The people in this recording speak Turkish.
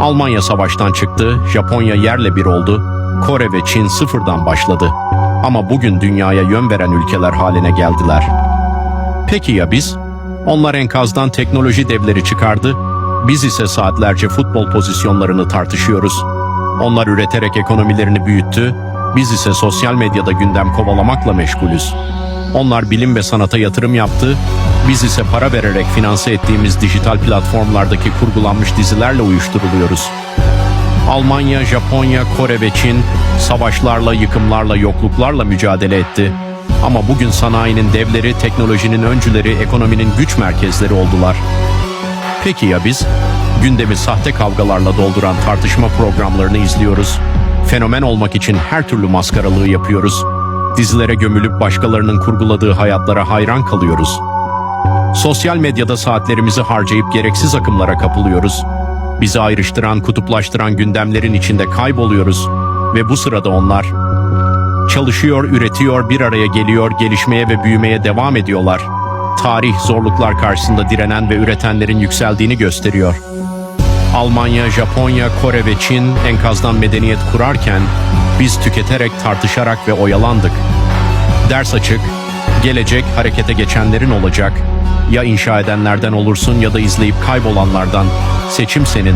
Almanya savaştan çıktı, Japonya yerle bir oldu, Kore ve Çin sıfırdan başladı. Ama bugün dünyaya yön veren ülkeler haline geldiler. Peki ya biz? Onlar enkazdan teknoloji devleri çıkardı, biz ise saatlerce futbol pozisyonlarını tartışıyoruz. Onlar üreterek ekonomilerini büyüttü, biz ise sosyal medyada gündem kovalamakla meşgulüz. Onlar bilim ve sanata yatırım yaptı, biz ise para vererek finanse ettiğimiz dijital platformlardaki kurgulanmış dizilerle uyuşturuluyoruz. Almanya, Japonya, Kore ve Çin savaşlarla, yıkımlarla, yokluklarla mücadele etti. Ama bugün sanayinin devleri, teknolojinin öncüleri, ekonominin güç merkezleri oldular. Peki ya biz? Gündemi sahte kavgalarla dolduran tartışma programlarını izliyoruz. Fenomen olmak için her türlü maskaralığı yapıyoruz. Dizilere gömülüp başkalarının kurguladığı hayatlara hayran kalıyoruz. Sosyal medyada saatlerimizi harcayıp gereksiz akımlara kapılıyoruz. Bizi ayrıştıran, kutuplaştıran gündemlerin içinde kayboluyoruz ve bu sırada onlar çalışıyor, üretiyor, bir araya geliyor, gelişmeye ve büyümeye devam ediyorlar. Tarih zorluklar karşısında direnen ve üretenlerin yükseldiğini gösteriyor. Almanya, Japonya, Kore ve Çin enkazdan medeniyet kurarken biz tüketerek, tartışarak ve oyalandık. Ders açık, gelecek harekete geçenlerin olacak. Ya inşa edenlerden olursun ya da izleyip kaybolanlardan. Seçim senin.